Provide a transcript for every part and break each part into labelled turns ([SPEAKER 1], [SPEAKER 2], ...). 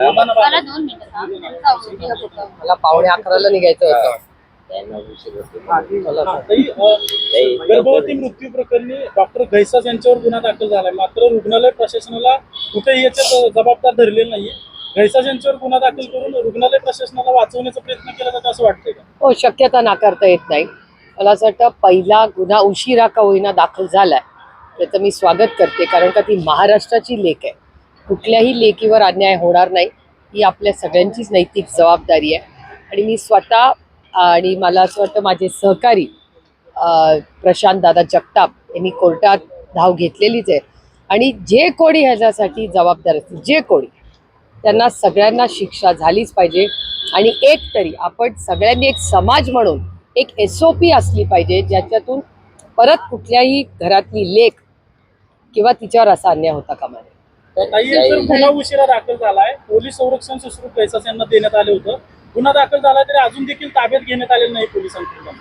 [SPEAKER 1] मला दोन मिनिटं.
[SPEAKER 2] मला पावणे अकराला निघायचं होतं.
[SPEAKER 3] हा, गर्भवती मृत्यू प्रकरणी डॉक्टर घैसास यांच्यावर गुन्हा दाखल झालाय. मात्र रुग्णालय प्रशासनाला कुठेही याच्यात जबाबदार धरलेलं नाहीये. घैसास यांच्यावर गुन्हा दाखल करून रुग्णालय प्रशासनाला वाचवण्याचा प्रयत्न केला जातो असं वाटतंय का?
[SPEAKER 2] हो शक्यता नाकारता येत नाही. मला असं वाटतं पहिला गुन्हा उशिरा का होईना दाखल झालाय. त्याचं मी स्वागत करते कारण का ती महाराष्ट्राची लेख आहे. कुठल्याही लेकीवर अन्याय होणार नाही ही आपल्या सगळ्यांचीच नैतिक जबाबदारी आहे. आणि मी स्वतः आणि मला असं वाटतं माझे सहकारी प्रशांत दादा जगताप यांनी कोर्टात धाव घेतलेलीच आहे. आणि जे कोणी ह्याच्यासाठी जबाबदार असतील जे कोणी त्यांना सगळ्यांना शिक्षा झालीच पाहिजे. आणि एक तरी आपण सगळ्यांनी एक समाज म्हणून एक एस ओ पी असली पाहिजे ज्याच्यातून परत कुठल्याही घरातली लेख किंवा तिच्यावर असा अन्याय होता कामा नये.
[SPEAKER 3] गुन्हा उशिरा दाखल झालाय. पोलीस संरक्षण सुश्रूत घैसास यांना देण्यात आले होतं. गुन्हा दाखल झालाय तरी अजून देखील ताब्यात घेण्यात आलेलं नाही पोलिसांकडून.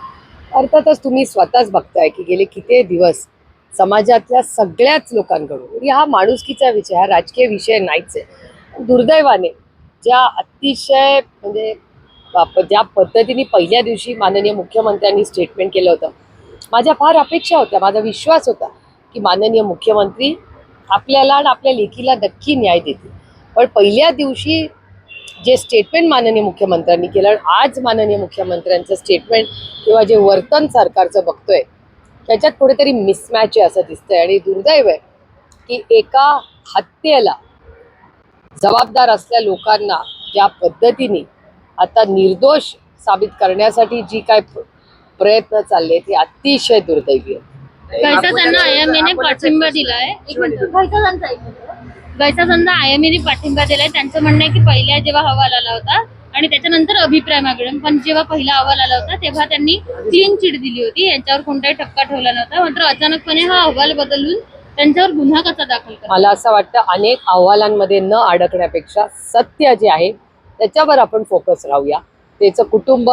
[SPEAKER 2] अर्थातच तुम्ही स्वतःच बघताय की गेले किती दिवस समाजातल्या सगळ्याच लोकांकडून हा माणुसकीचा विषय हा राजकीय विषय नाहीच आहे. दुर्दैवाने ज्या अतिशय म्हणजे ज्या पद्धतीने पहिल्या दिवशी माननीय मुख्यमंत्र्यांनी स्टेटमेंट केलं होतं माझ्या फार अपेक्षा होत्या माझा विश्वास होता की माननीय मुख्यमंत्री आपल्याला आणि आपल्या लेखीला नक्की न्याय देतील. पण पहिल्या दिवशी जे स्टेटमेंट माननीय मुख्यमंत्र्यांनी केलं आणि आज माननीय मुख्यमंत्र्यांचं स्टेटमेंट किंवा जे वर्तन सरकारचं बघतोय त्याच्यात कुठेतरी मिसमॅच आहे असं दिसतंय. आणि दुर्दैव आहे की एका हत्येला जबाबदार असल्या लोकांना ज्या पद्धतीने आता निर्दोष साबित करण्यासाठी जी काय प्रयत्न चालले ते अतिशय दुर्दैवी आहे.
[SPEAKER 1] घैसासांना आयएमएने पाठिंबा दिलाय. घैसासांना आयएमएने पाठिंबा दिलाय. त्यांचं म्हणणं आहे की पहिल्या जेव्हा अहवाल आला होता आणि त्याच्यानंतर अभिप्राय मागणे. पण जेव्हा पहिला अहवाल आला होता तेव्हा त्यांनी क्लीन चिट दिली होती. यांच्यावर कोणताही ठपका ठेवला नव्हता. मात्र अचानकपणे हा अहवाल बदलून त्यांच्यावर गुन्हा कसा दाखल
[SPEAKER 2] मला असं वाटतं अनेक अहवालांमध्ये न अडकण्यापेक्षा सत्य जे आहे त्याच्यावर आपण फोकस राहूया. त्याचं कुटुंब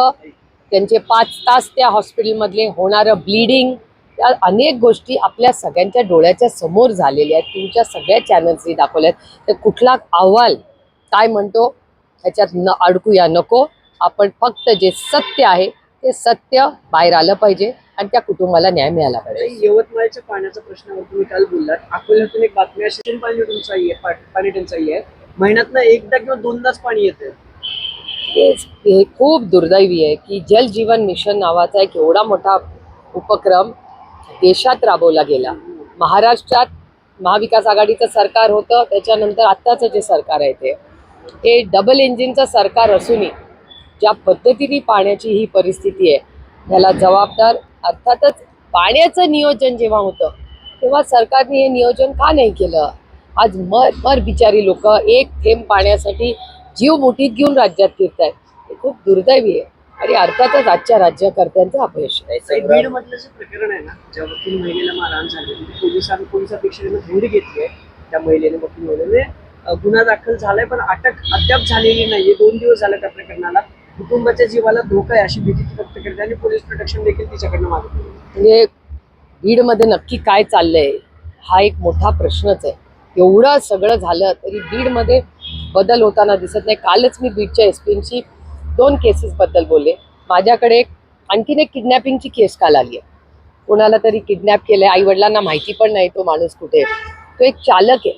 [SPEAKER 2] त्यांचे पाच तास त्या हॉस्पिटलमधले होणारं ब्लिडिंग त्या अनेक गोष्टी आपल्या सगळ्यांच्या डोळ्याच्या समोर झालेल्या आहेत. तुमच्या सगळ्या चॅनल्सनी दाखवल्या आहेत. तर कुठला अहवाल काय म्हणतो ह्याच्यात न अडकूया नको. आपण फक्त जे सत्य आहे ते सत्य बाहेर आलं पाहिजे आणि त्या कुटुंबाला न्याय मिळाला पाहिजे.
[SPEAKER 4] यवतमाळच्या पाण्याच्या प्रश्नावर तुम्ही काल बोललात. अकोल्यातून एक बातमी अशी पाणी टंचाई आहे पाणी टंचाई आहे. महिन्यातनं एकदा किंवा दोनदाच पाणी येतं.
[SPEAKER 2] हे खूप दुर्दैवी आहे की जल जीवन मिशन नावाचा एक एवढा मोठा उपक्रम देशात राबवला गेला. महाराष्ट्रात महाविकास आघाडीचं सरकार होतं त्याच्यानंतर आत्ताचं जे सरकार आहे ते. हे डबल इंजिनचं सरकार असूनही ज्या पद्धतीने पाण्याची ही परिस्थिती आहे ह्याला जबाबदार अर्थातच पाण्याचं नियोजन जेव्हा होतं तेव्हा सरकारने हे नियोजन का नाही केलं? आज मर मर बिचारी लोक एक थेंब पाण्यासाठी जीव मुठीत घेऊन राज्यात फिरत आहेत हे खूप दुर्दैवी आहे. आणि अर्थातच आजच्या राज्यकर्त्यांचं अपयश आहे.
[SPEAKER 4] बीड मधलं जे प्रकरण आहे ना ज्या वकील महिलेला मारहाण झाली पोलिसांनी पोलिसापेक्षा धूड घेतली आहे. त्या महिलेने वकील महिलेने गुन्हा दाखल झालाय पण अटक अद्याप झालेली नाहीये. दोन दिवस झाले त्या प्रकरणाला. कुटुंबाच्या जीवाला धोका आहे अशी भीती व्यक्त करते आणि पोलीस प्रोटेक्शन देखील तिच्याकडनं मागते
[SPEAKER 2] म्हणजे बीडमध्ये नक्की काय चाललंय हा एक मोठा प्रश्नच आहे. एवढं सगळं झालं तरी बीडमध्ये बदल होताना दिसत नाही. कालच मी बीडच्या एस पींची दोन केसेसबद्दल बोलले. माझ्याकडे आणखीन एक किडनॅपिंगची केस काल आली आहे. कोणाला तरी किडनॅप केलं आहे आईवडिलांना माहिती पण नाही तो माणूस कुठे आहे. तो एक चालक आहे.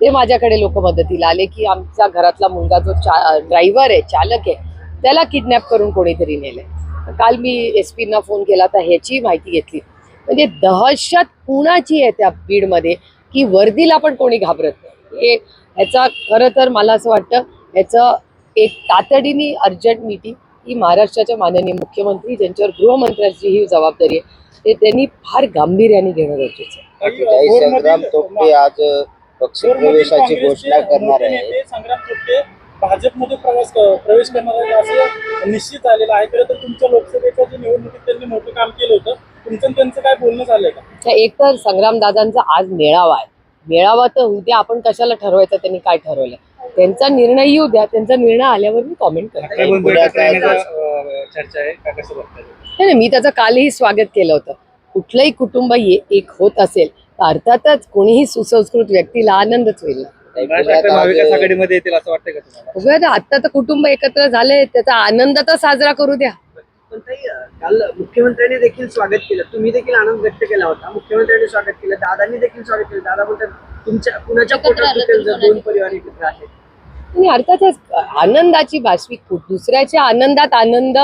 [SPEAKER 2] ते माझ्याकडे लोक मदतीला आले की आमचा घरातला मुलगा जो चा ड्रायव्हर आहे चालक आहे त्याला किडनॅप करून कोणीतरी नेलं काल मी एस पीना फोन केला तर ह्याची माहिती घेतली. म्हणजे दहशत कुणाची आहे त्या बीडमध्ये की वर्दीला पण कोणी घाबरत नाही. हे ह्याचा खरं तर मला असं वाटतं ह्याचं एक तातडीने अर्जंट मीटिंग ही महाराष्ट्राच्या माननीय मुख्यमंत्री ज्यांच्यावर गृहमंत्र्यांची ही जबाबदारी आहे ते त्यांनी फार गांभीर्याने घेणं गरजेचं आहे.
[SPEAKER 5] संग्राम तोपटे आज पक्ष
[SPEAKER 3] भोरमधील
[SPEAKER 5] प्रवेशाची
[SPEAKER 3] काँग्रेसचे
[SPEAKER 5] घोषणा करणार आहे
[SPEAKER 3] संग्राम थोपटे भाजपमध्ये प्रवास प्रवेश करणार आहे असं निश्चित झालेलं आहे. खरं तर तुमच्या लोकसभेच्या जे निवडणुकीत त्यांनी मोठं काम केलं होतं तुमचं आणि त्यांचं काय बोलणं झालंय का?
[SPEAKER 2] तर एक तर संग्रामदादांचा आज मेळावा आहे. मेळावा तर उद्या आपण कशाला ठरवायचं त्यांनी काय ठरवलं त्यांचा निर्णय येऊ द्या त्यांचा निर्णय आल्यावर मी कॉमेंट करते.
[SPEAKER 5] पुढे काय
[SPEAKER 3] चर्चा आहे. का कसं बघताय
[SPEAKER 2] नाही मी त्याचं कालही स्वागत केलं होतं. कुठलंही कुटुंब ये- एक होत असेल तर अर्थातच कोणीही सुसंस्कृत व्यक्तीला आनंदच होईल आता तर कुटुंब एकत्र झाले त्याचा आनंद तर साजरा करू द्या.
[SPEAKER 4] पण ताई अं, काल मुख्यमंत्र्यांनी देखील स्वागत केलं. तुम्ही देखील आनंद व्यक्त केला होता. मुख्यमंत्र्यांनी स्वागत केलं. दादांनी देखील स्वागत केलं. दादा बोलतात तुमच्या कुणाच्या पोटात दोन परिवार एकत्र आहेत?
[SPEAKER 2] आणि अर्थातच आनंदाची भाषविक फूट दुसऱ्याच्या आनंदात आनंद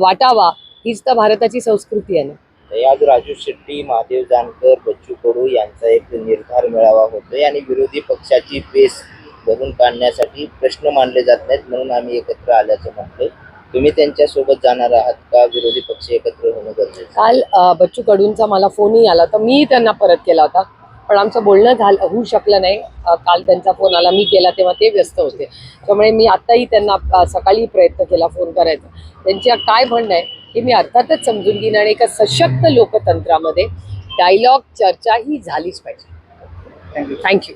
[SPEAKER 2] वाटावा हीच तर भारताची संस्कृती आहे ना.
[SPEAKER 5] आज राजू शेट्टी महादेव जानकर बच्चू कडू यांचा एक निर्धार मेळावा होतोय आणि विरोधी पक्षाची पेस भरून काढण्यासाठी प्रश्न मांडले जात नाहीत म्हणून आम्ही एकत्र आल्याचं म्हटलंय. तुम्ही त्यांच्यासोबत जाणार आहात का? विरोधी पक्ष एकत्र होणं गरजेचं?
[SPEAKER 2] काल बच्चू कडूंचा मला फोनही आला तर मी त्यांना परत केला होता. पण आमचं बोलणं झालं होऊ शकलं नाही. काल त्यांचा फोन आला मी केला तेव्हा ते व्यस्त होते. त्यामुळे मी आत्ताही त्यांना सकाळी प्रयत्न केला फोन करायचा. त्यांच्या काय म्हणणं आहे हे मी अर्थातच समजून घेईन आणि एका सशक्त लोकतंत्रामध्ये डायलॉग चर्चा ही झालीच पाहिजे. थँक्यू